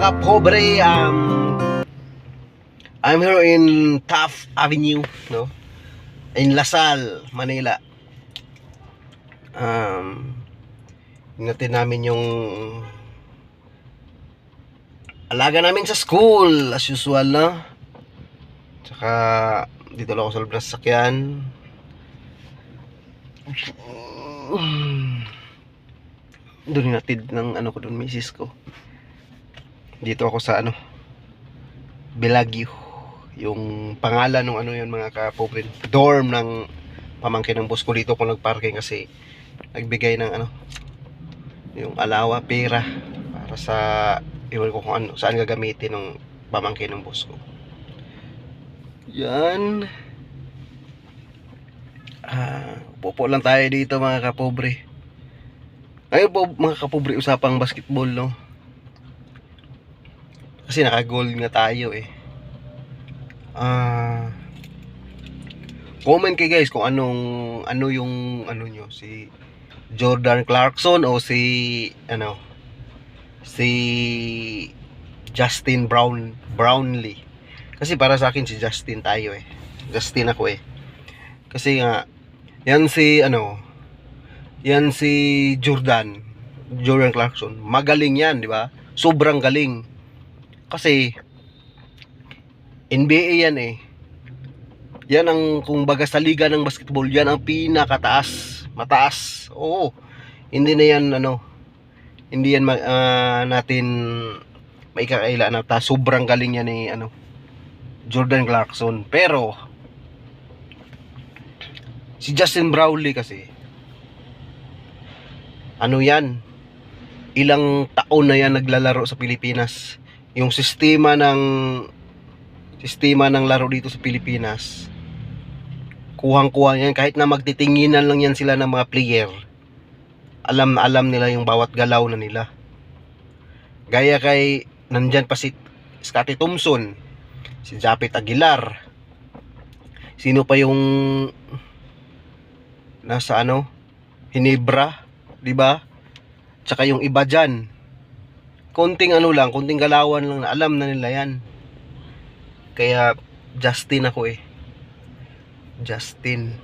kapobre, um, I'm here in Taft Avenue, no? In Lasal, Manila. Um, natin namin yung alaga namin sa school, as usual, no? Tsaka, dito lang ako sa loob ng sasakyan. Doon natid ng ano ko doon, misis ko. Dito ako sa ano, Belagio. Yung pangalan ng ano yun mga kapobre. Dorm ng pamangkin ng boss ko dito ko nagparking kasi nagbigay ng ano, yung alawa, pera para sa iwan ko kung ano, saan gagamitin ng pamangkin ng boss ko. Yan. Ah, popo lang tayo dito mga kapobre. Ngayon po mga kapobre usapang basketball no. Kasi naka-goal nga tayo eh. Ah Comment kay guys kung anong ano yung ano nyo si Jordan Clarkson o si ano si Justin Brown Brownlee. Kasi para sa akin si Justin tayo eh. Justin ako eh. Kasi nga yan si ano yan si Jordan Jordan Clarkson magaling yan di ba sobrang galing kasi NBA yan eh. Yan ang kung baga sa liga ng basketball yan ang pinakataas. Mataas. Oo. Hindi na yan ano hindi yan ah, natin maikakaila na ta sobrang galing yan ni ano Jordan Clarkson. Pero si Justin Brownlee kasi ano yan ilang taon na yan naglalaro sa Pilipinas yung sistema ng sistema ng laro dito sa Pilipinas kuhang-kuha yan kahit na magtitinginan lang yan sila ng mga player alam na alam nila yung bawat galaw na nila gaya kay nandyan pa si Scottie Thompson si Japet Aguilar sino pa yung nasa ano Hinebra 'di ba? Tsaka yung iba diyan. Konting ano lang, konting galawan lang na alam na nila 'yan. Kaya Justin ako eh. Justin.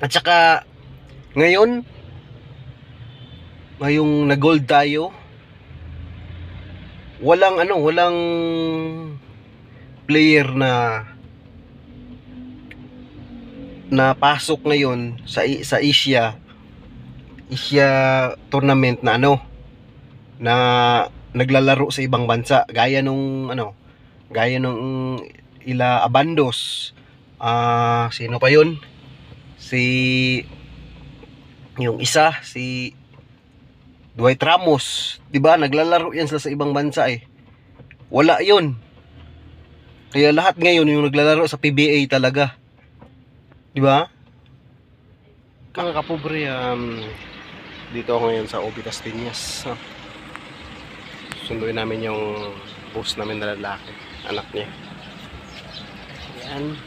At saka ngayon ngayong nag-gold tayo walang ano, walang player na na pasok ngayon sa sa Asia Asia tournament na ano na naglalaro sa ibang bansa gaya nung ano gaya nung ila Abandos. Ah sino pa yun? Si yung isa si Dwight Ramos. 'di ba? Naglalaro yan sila sa ibang bansa eh. Wala yun. Kaya lahat ngayon yung naglalaro sa PBA talaga. 'di ba? Mga kapobre um, dito ako ngayon sa Obitas Piñas? Sunduin namin yung boss namin na lalaki anak niya. Yan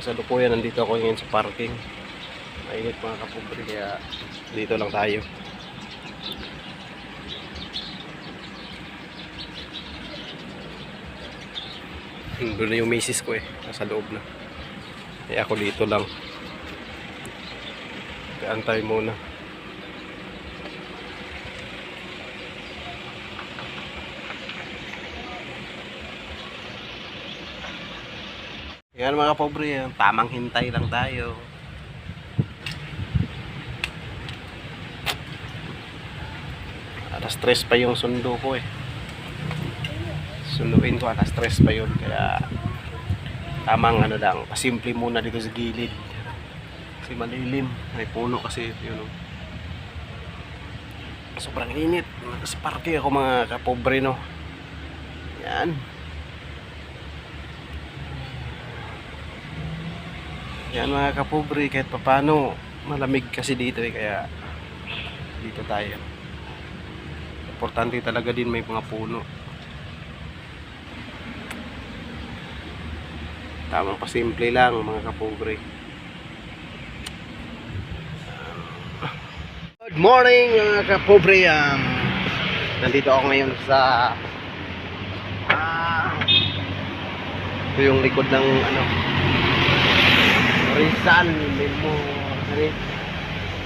kasalukuyan nandito ako ngayon sa parking. Mainit mga kapobre kaya dito lang tayo. Doon na yung misis ko eh nasa loob na. Eh ako dito lang. Antay muna Yan mga pobre, yan. tamang hintay lang tayo. Alas stress pa yung sundo ko eh. Sunduin ko alas stress pa yun. Kaya tamang ano lang, pasimple muna dito sa gilid. Kasi malilim. May puno kasi yun. oh. Sobrang init. Sa parke ako mga kapobre no. Yan. Yan mga kapobre, kahit papano, malamig kasi dito eh, kaya dito tayo. Importante talaga din may mga puno. Tamang pasimple lang mga kapobre. Good morning mga kapobre. Um, Nandito ako ngayon sa ito yung likod ng ano Rizal Memorial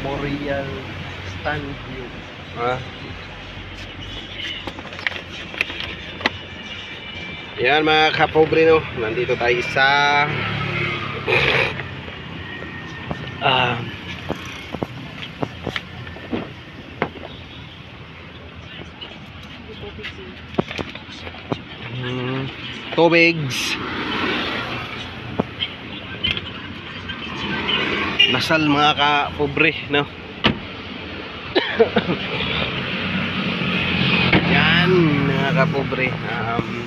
Memorial Stand View. Ah. Yan mga kapobre no, nandito tayo sa ah mm, tubigs Nasal mga kapobre no. Yan mga kapobre. Um,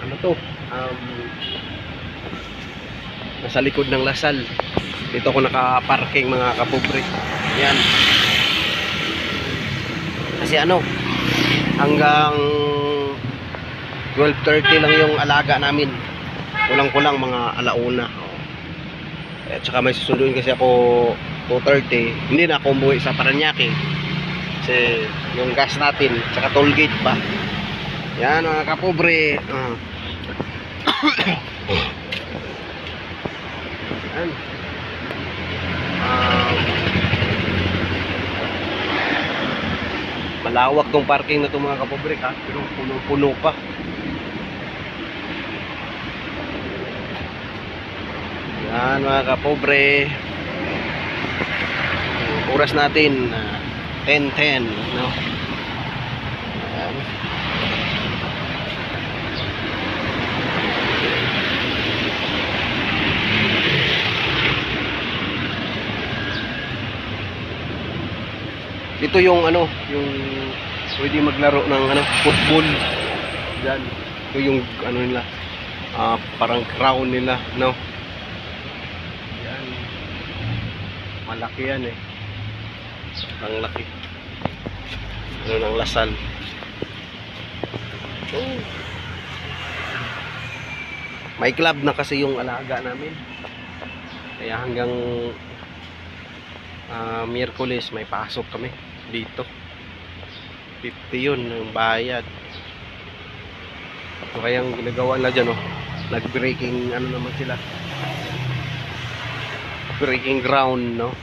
ano to? Um, nasa likod ng Lasal. Dito ako naka-parking mga kapobre. Yan. Kasi ano, hanggang 12.30 lang yung alaga namin. Kulang-kulang mga alauna. At saka may susunduin kasi ako 2.30. Hindi na ako umuwi sa Paranaque. Kasi yung gas natin, saka toll gate pa. Yan mga kapobre. Uh. Yan. Um, malawak tong parking na to mga kapobre ha. Pero puno-puno pa. Yan mga kapobre. Oras natin ah, 10:10 no. Yan. Ito yung ano, yung pwede maglaro ng ano, football. Yan. Ito yung ano nila. ah, parang crown nila, no. Malaki yan eh. Ang laki. Ano ng lasal. Oh. May club na kasi yung alaga namin. Kaya hanggang ah, Miyerkules may pasok kami dito. 50 yun ng bayad. So kaya ang ginagawa na dyan, oh, nag-breaking ano naman sila breaking ground, no?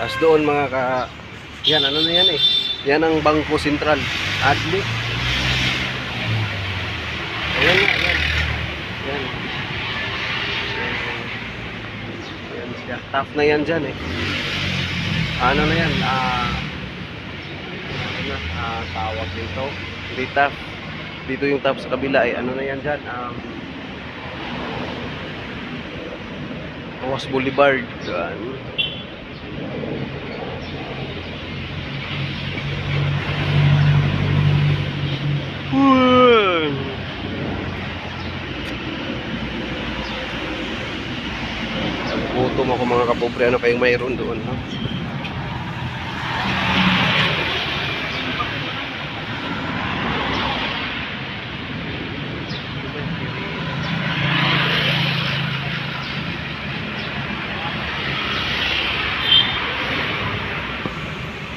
Tapos doon mga ka... Yan, ano na yan eh. Yan ang Bangko Sentral. Adli. Ayan na, yan. Yan. Yan siya. Tough na yan dyan eh. Ano na yan? Ah... ano Ah, tawag dito. Hindi tough. Dito yung tough sa kabila eh. Ano na yan dyan? Um... Ross Boulevard. Yan. Uy. Gutom ako mga kapobre. Ano kayong mayroon doon? No?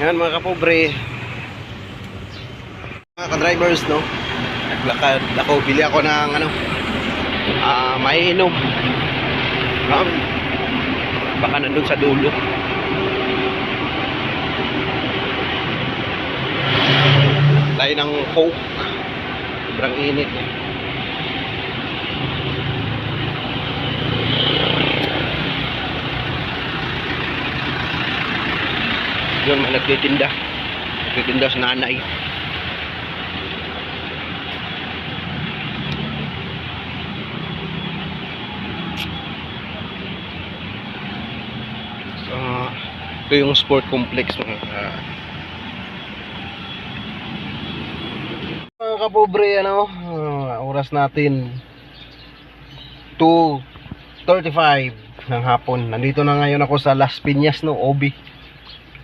Yan mga kapobre. Mga ka-drivers, no? Naglakad ako, bili ako ng ano, ah, maiinom. Um, baka nandun sa dulo. Layo ng coke. Sobrang init. Eh. Yun, may nagtitinda. Nagtitinda sa nanay. Ah, ito yung sport complex mga mga kapobre ano ah, oras natin 2.35 ng hapon nandito na ngayon ako sa Las Piñas no Obi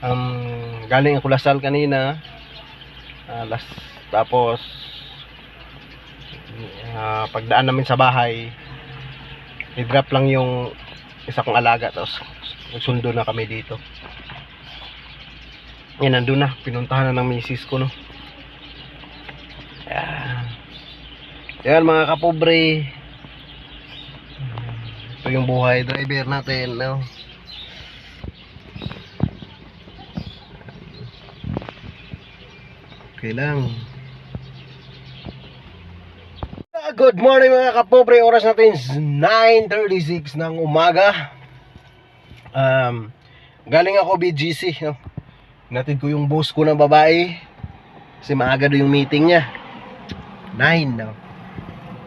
um, galing ako Lasal kanina Ah, las, tapos Ah, pagdaan namin sa bahay, i-drop lang yung isa kong alaga tapos sundo na kami dito. Yan, nandun na. Pinuntahan na ng misis ko, no? Yan. Yan, mga kapobre. Ito yung buhay driver natin, no? Okay lang. Ah, Good morning mga kapobre. Oras natin is 9.36 ng umaga. Um, galing ako BGC. No? Natid ko yung boss ko ng babae. Kasi maaga doon yung meeting niya. 9 no?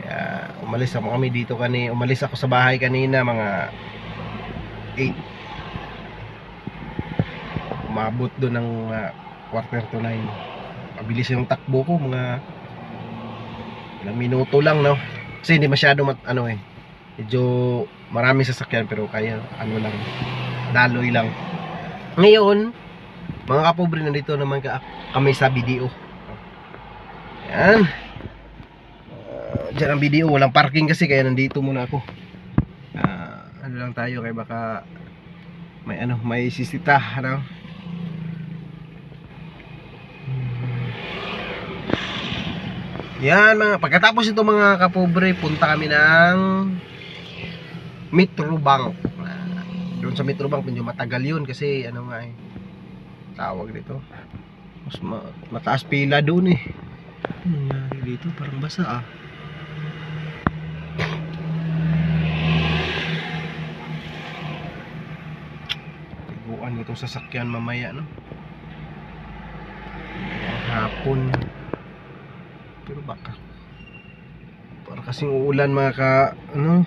Kaya umalis ako kami dito kani umalis ako sa bahay kanina mga 8 umabot doon ng uh, quarter to 9 mabilis yung takbo ko mga ilang minuto lang no? Kasi hindi masyado mat, ano eh. Medyo marami sasakyan pero kaya ano lang daloy lang. Ngayon mga kapobre nandito naman ka, kami sa BDO yan uh, dyan ang BDO walang parking kasi kaya nandito muna ako. Ah, ano lang tayo kaya baka may ano may sisita ano Yan mga pagkatapos ito mga kapobre, punta kami ng Metro Bank. Ah, Doon sa Metro Bank medyo matagal 'yun kasi ano nga eh tawag dito. Mas ma- mataas pila doon eh. Ano nangyari dito? Parang basa ah. Tiguan itong sasakyan mamaya no. Hapon. Pero baka. Para kasing uulan mga ka ano?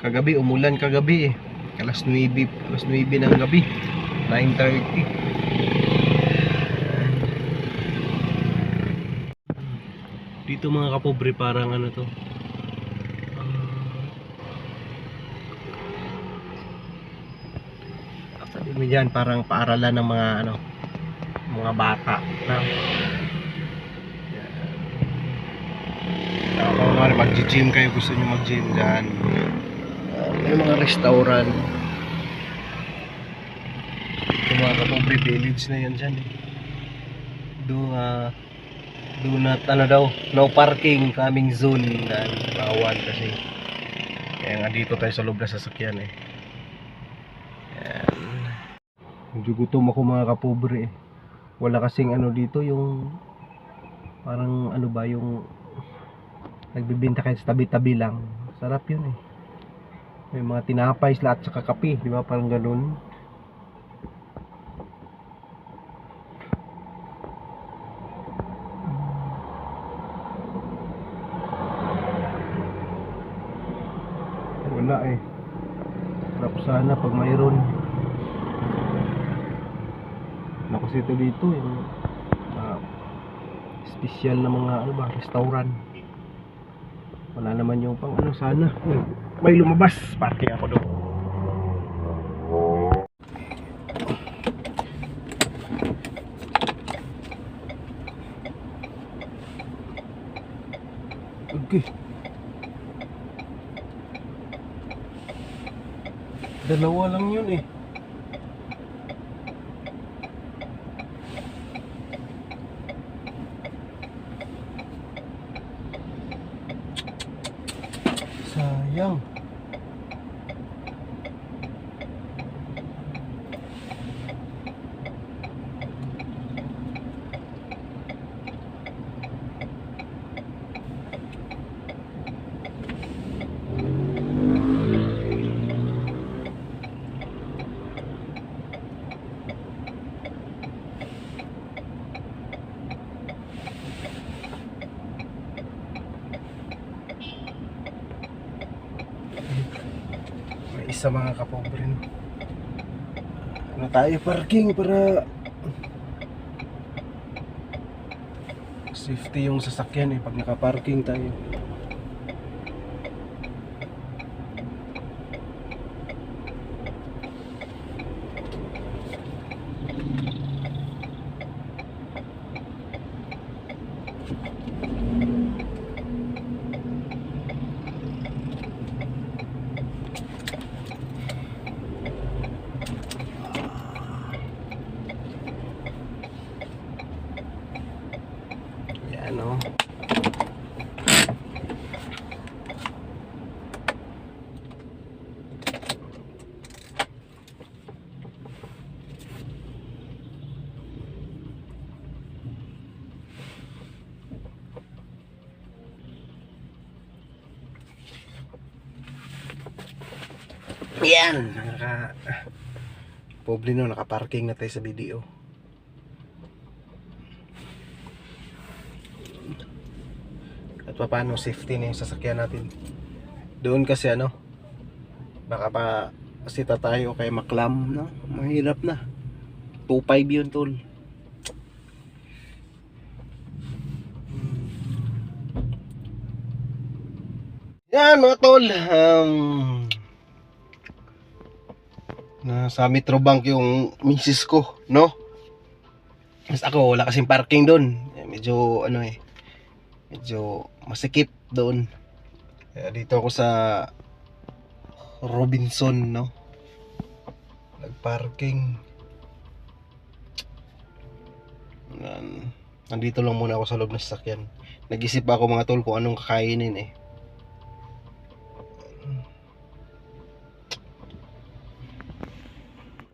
Kagabi umulan kagabi eh. Alas 9 alas 9 ng gabi. 9.30 dito mga kapobre parang ano to? Uh, sabi mo dyan parang paaralan ng mga ano mga bata. Na Uh, kung nga mag-gym kayo, gusto nyo mag-gym dyan. Uh, may mga restaurant. Yung mga kapobre village na yan dyan. Eh. Do, uh, do not, ano daw, no parking, coming zone. Bawal kasi. Kaya nga dito tayo sa loob na sasakyan eh. Yan. Medyo gutom ako mga kapobre eh. Wala kasing ano dito yung parang ano ba yung nagbibenta kayo sa tabi-tabi lang. Sarap yun eh. May mga tinapay sila at saka kape, di ba? Parang ganun. Wala eh. Sarap sana pag mayroon. Naku ito dito yung mga special na mga ano ba, restaurant wala naman yung pang ano sana. May lumabas. Parking ako doon. Okay. Dalawa lang yun eh Young. Isa mga kapobre no? Ano tayo parking para safety yung sasakyan eh. Pag nakaparking tayo Yan, naka Pobre no, nakaparking na tayo sa video. At pa paano safety na yung sasakyan natin. Doon kasi ano, baka pa sita tayo kay maklam, no? Mahirap na. 2.5 yun, tol. Yan mga tol, um, nasa Metro Bank yung misis ko, no? Mas ako, wala kasing parking doon. Eh, Medyo, ano eh, medyo masikip doon. Kaya dito ako sa Robinson, no? Nagparking. Nandito lang muna ako sa loob ng sasakyan. Nag-isip ako mga tol kung anong kakainin eh.